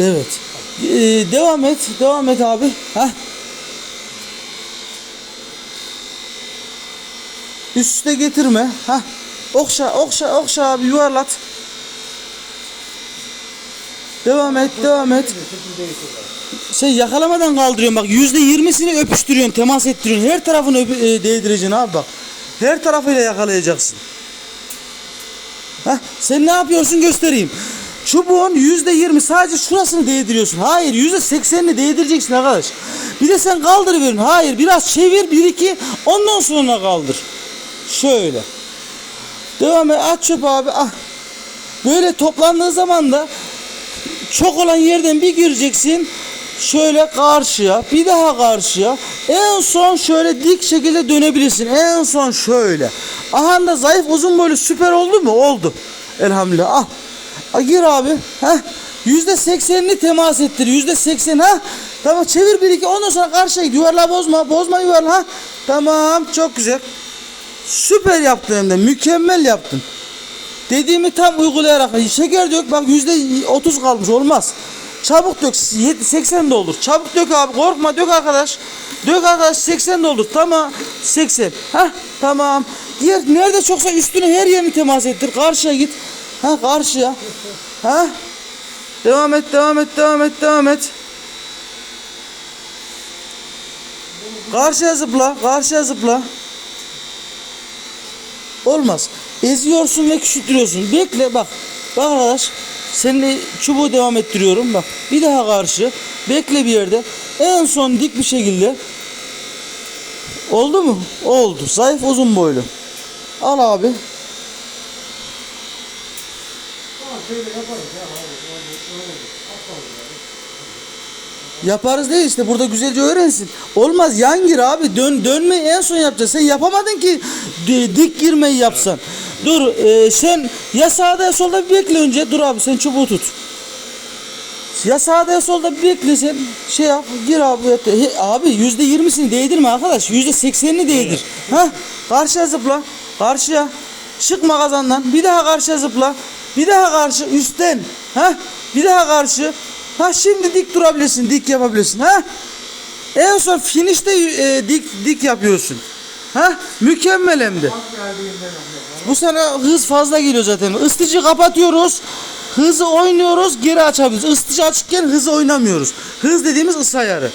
Evet. Ee, devam et. Devam et abi. Heh. Üst üste getirme. Heh. Okşa, okşa, okşa abi yuvarlat. Devam et, devam et. Şey yakalamadan kaldırıyorum bak yüzde yirmisini öpüştürüyorsun, temas ettiriyorsun. Her tarafını öp- e, değdireceksin abi bak. Her tarafıyla yakalayacaksın. Heh, sen ne yapıyorsun göstereyim. Çubuğun yüzde yirmi sadece şurasını değdiriyorsun. Hayır yüzde seksenini değdireceksin arkadaş. Bir de sen kaldırıverin. Hayır biraz çevir bir iki ondan sonra kaldır. Şöyle. Devam et aç çöp abi. Ah. Böyle toplandığı zaman da çok olan yerden bir gireceksin. Şöyle karşıya, bir daha karşıya. En son şöyle dik şekilde dönebilirsin. En son şöyle. Aha da zayıf uzun boylu süper oldu mu? Oldu. Elhamdülillah. Al. Al gir abi. Heh. Yüzde seksenini temas ettir. Yüzde seksen ha. Tamam çevir bir iki. Ondan sonra karşıya git. Yuvarla bozma. Bozma yuvarla. Ha. Tamam. Çok güzel. Süper yaptın hem de. Mükemmel yaptın. Dediğimi tam uygulayarak şeker dök bak yüzde 30 kalmış olmaz. Çabuk dök 7 80 de olur. Çabuk dök abi korkma dök arkadaş. Dök arkadaş 80 de olur. Tamam 80. Ha tamam. Diğer nerede çoksa üstüne her yerini temas ettir. Karşıya git. Ha karşıya. Ha Devam et, devam et, devam et, devam et. Karşıya zıpla, karşıya zıpla. Olmaz. Eziyorsun ve küçültüyorsun. Bekle bak. Bak arkadaş. Seninle çubuğu devam ettiriyorum. Bak. Bir daha karşı. Bekle bir yerde. En son dik bir şekilde. Oldu mu? Oldu. Zayıf uzun boylu. Al abi. Yaparız değil işte burada güzelce öğrensin. Olmaz yan gir abi dön dönmeyi en son yapacaksın. Sen yapamadın ki di- dik girmeyi yapsan. Dur e, sen ya sağda ya solda bir bekle önce. Dur abi sen çubuğu tut. Ya sağda ya solda bir bekle sen şey yap gir abi. He, abi yüzde yirmisini değdirme arkadaş. Yüzde seksenini değdir. Ha karşıya zıpla. Karşıya. Çıkma kazandan. Bir daha karşıya zıpla. Bir daha karşı üstten. Ha bir daha karşı. Ha şimdi dik durabilirsin. Dik yapabilirsin. Ha en son finişte e, dik dik yapıyorsun. Ha mükemmel hem de. Bu sene hız fazla geliyor zaten. Isıtıcı kapatıyoruz. Hızı oynuyoruz, geri açabiliriz. Isıtıcı açıkken hızı oynamıyoruz. Hız dediğimiz ısı ayarı.